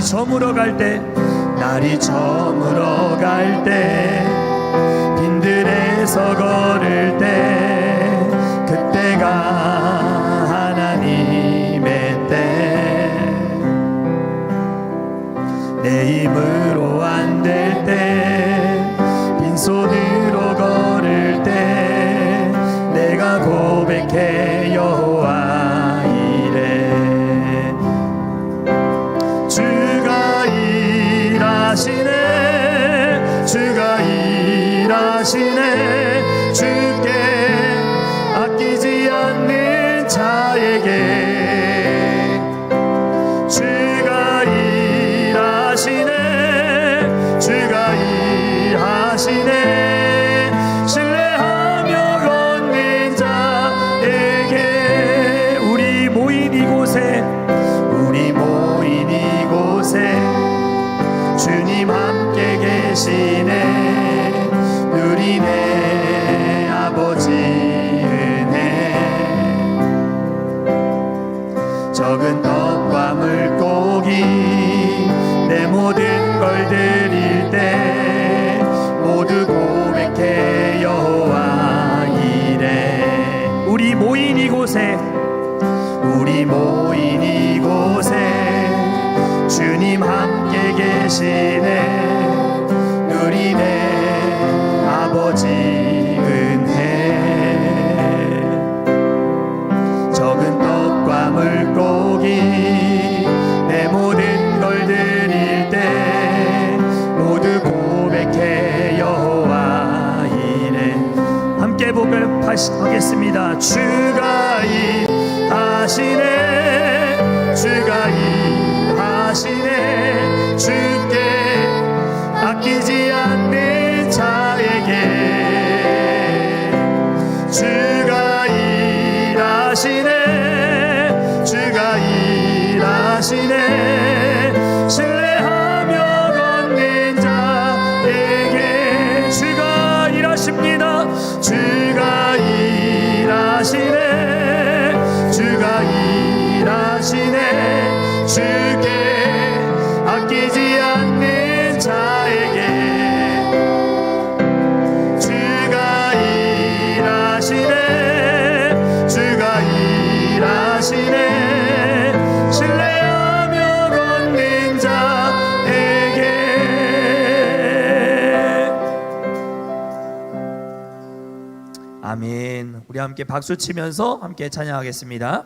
저물어 갈 때 날이 저물어 갈 때 빈들에서 걸을 때 주님 함께 계시네. 누리네 아버지 은혜 적은 떡과 물고기 내 모든 걸 드릴 때 모두 고백해 여호와 이래 우리 모인 이곳에 우리 모인 이곳에 주님 함께 계시네 누리네 아버지 은혜. 적은 떡과 물고기 내 모든 걸 드릴 때 모두 고백해 여호와 이래 함께 복음하겠습니다. 주가 일하시네 주가 일하시네 주 일하시네 주가 일하시네 우리 함께 박수 치면서 함께 찬양하겠습니다.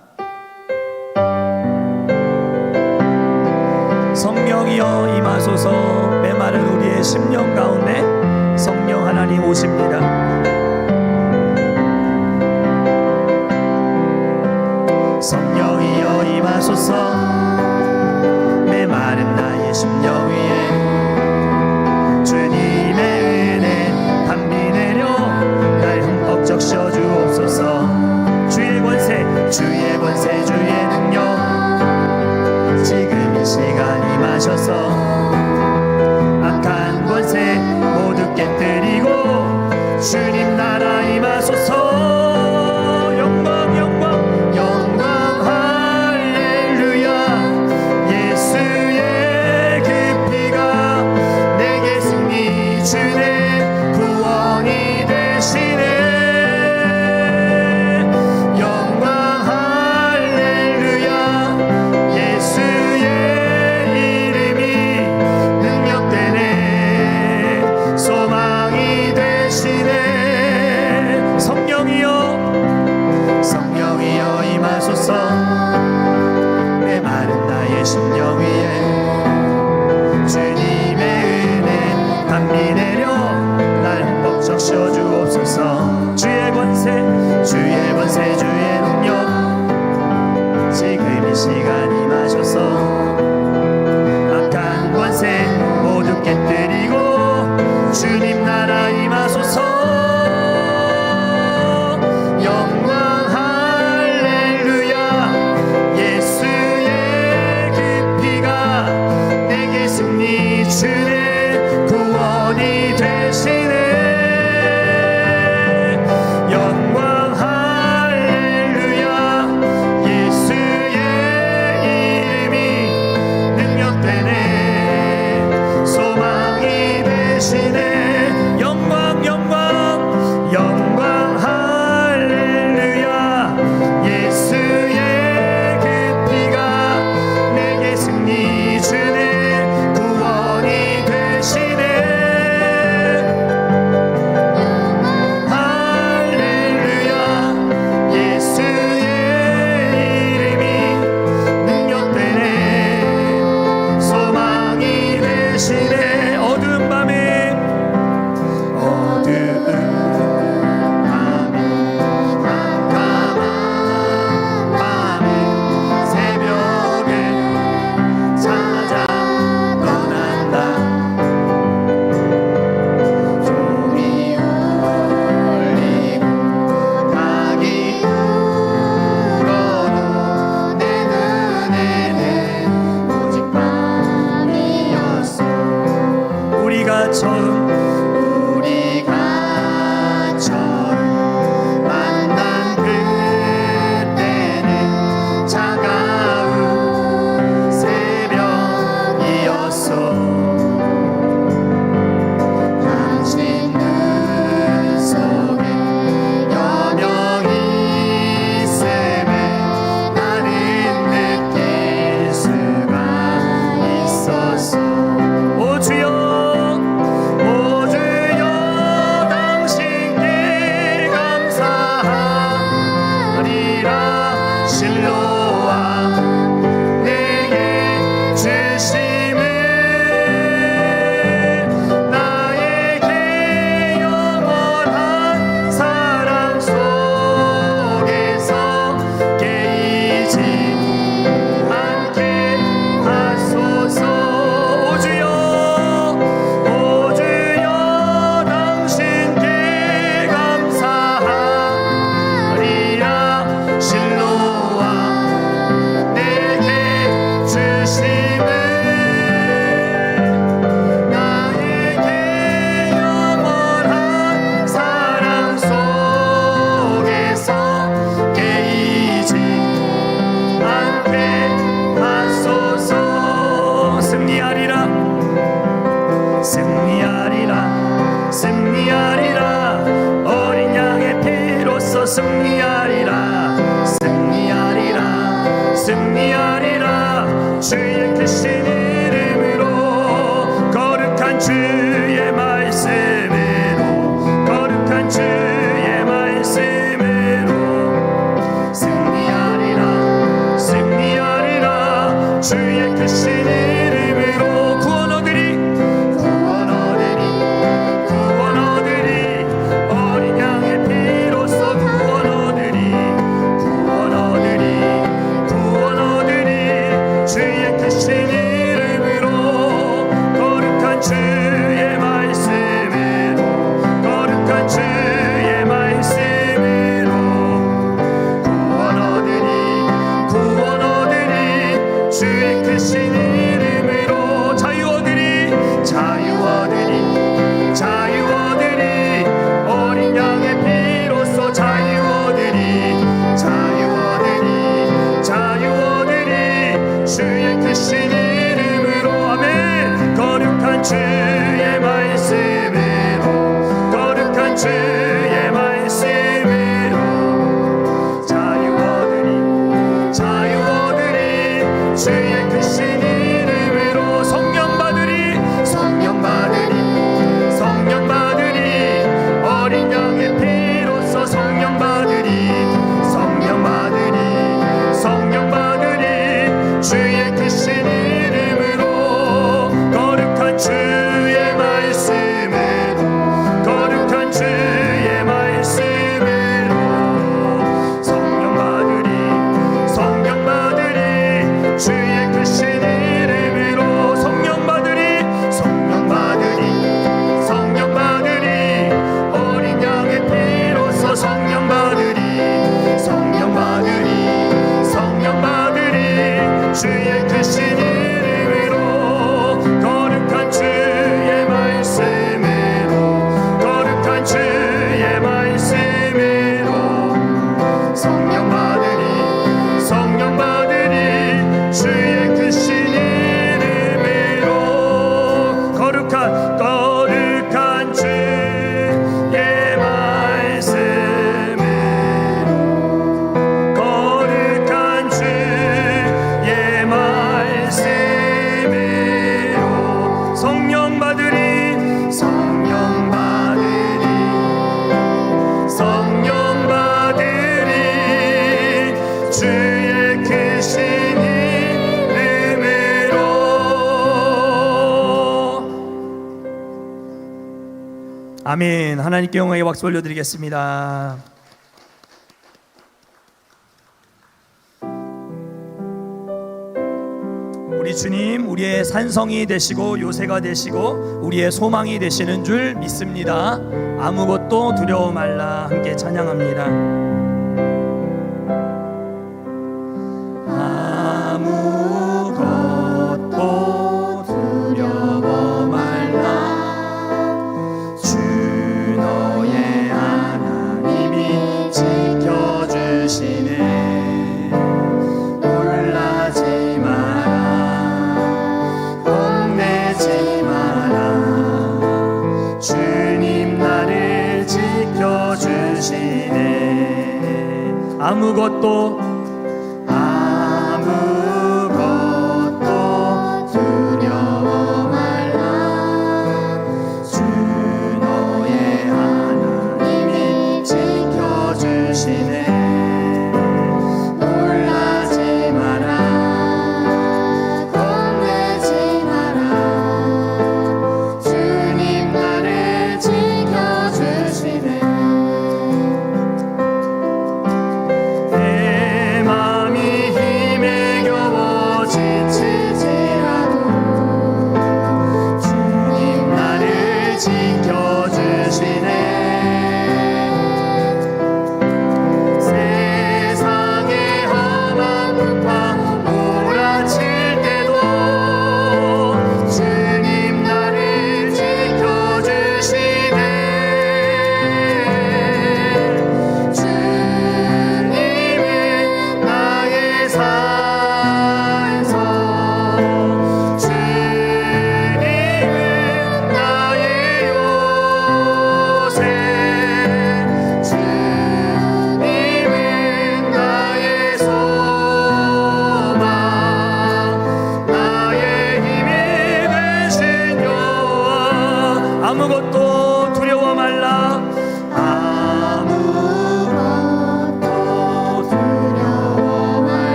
성령이여 임하소서. 메마른 우리의 심령 가운데 성령 하나님 오십니다. 성령이여 임하소서. 메마른 나의 심령 위에 주님 시간 singing. 하나님께 영광의 박수 올려드리겠습니다. 우리 주님, 우리의 산성이 되시고 요새가 되시고 우리의 소망이 되시는 줄 믿습니다. 아무것도 두려워 말라 함께 찬양합니다. 아무것도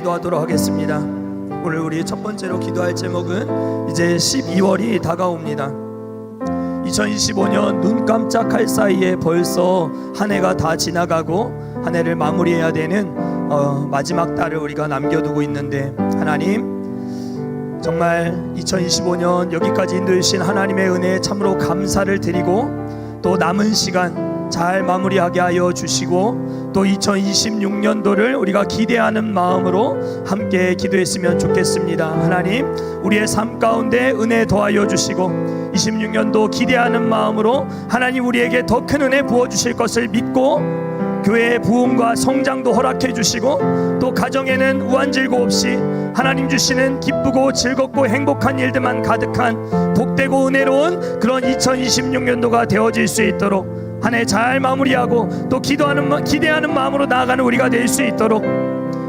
기도하도록 하겠습니다. 오늘 우리 첫 번째로 기도할 제목은 이제 12월이 다가옵니다. 2025년 눈 깜짝할 사이에 벌써 한 해가 다 지나가고 한 해를 마무리해야 되는 어, 마지막 달을 우리가 남겨두고 있는데 하나님 정말 2025년 여기까지 인도해 주신 하나님의 은혜에 참으로 감사를 드리고 또 남은 시간 잘 마무리하게 하여 주시고 또 2026년도를 우리가 기대하는 마음으로 함께 기도했으면 좋겠습니다. 하나님, 우리의 삶 가운데 은혜 더하여 주시고 26년도 기대하는 마음으로 하나님 우리에게 더 큰 은혜 부어 주실 것을 믿고 교회의 부흥과 성장도 허락해 주시고 또 가정에는 우한질고 없이 하나님 주시는 기쁘고 즐겁고 행복한 일들만 가득한 복되고 은혜로운 그런 2026년도가 되어질 수 있도록 한 해 잘 마무리하고 또 기도하는 마- 기대하는 마음으로 나아가는 우리가 될 수 있도록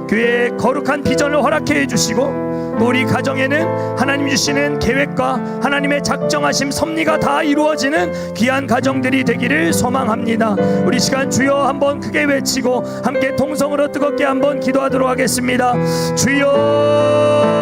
교회의 거룩한 비전을 허락해 주시고 또 우리 가정에는 하나님 주시는 계획과 하나님의 작정하심 섭리가 다 이루어지는 귀한 가정들이 되기를 소망합니다. 우리 시간 주여 한번 크게 외치고 함께 통성으로 뜨겁게 한번 기도하도록 하겠습니다. 주여